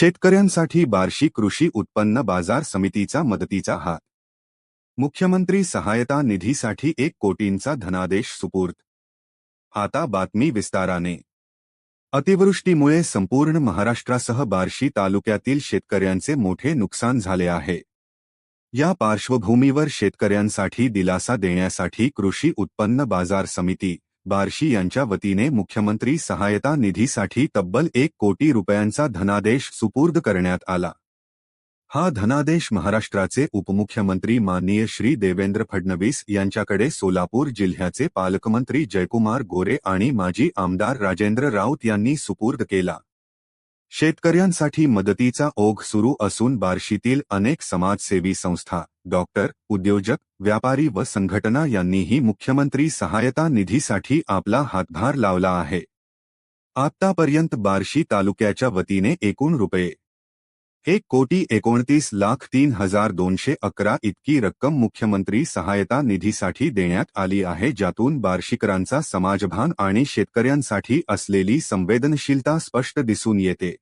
शेतकऱ्यांसाठी बार्शी कृषी उत्पन्न बाजार समितीचा मदतीचा हात. मुख्यमंत्री सहायता निधीसाठी एक कोटींचा धनादेश सुपूर्त आता बातमी विस्ताराने. अतिवृष्टीमुळे संपूर्ण महाराष्ट्रासह बार्शी तालुक्यातील शेतकऱ्यांचे मोठे नुकसान झाले आहे. या पार्श्वभूमीवर शेतकऱ्यांसाठी दिलासा देण्यासाठी कृषी उत्पन्न बाजार समिती बार्शी यांच्या वतीने मुख्यमंत्री सहायता निधीसाठी तब्बल एक कोटी रुपयांचा धनादेश सुपूर्द करण्यात आला. हा धनादेश महाराष्ट्राचे उपमुख्यमंत्री माननीय श्री देवेंद्र फडणवीस यांच्याकडे सोलापूर जिल्ह्याचे पालकमंत्री जयकुमार गोरे आणि माजी आमदार राजेंद्र राऊत यांनी सुपूर्द केला. शेतकऱ्यांसाठी मदतीचा ओघ सुरू असून बार्शीतील अनेक समाजसेवी संस्था डॉक्टर उद्योजक व्यापारी व संघटना यांनीही मुख्यमंत्री सहायता निधीसाठी आपला हातभार लावला आहे. आतापर्यंत बार्शी तालुक्याच्या वतीने एकूण रुपये एक कोटी एकोणतीस लाख तीन हजार दोनशे अकरा इतकी रक्कम मुख्यमंत्री सहायता निधीसाठी देण्यात आली आहे ज्यातून बार्शीकरांचा समाजभान आणि शेतकऱ्यांसाठी असलेली संवेदनशीलता स्पष्ट दिसून येते.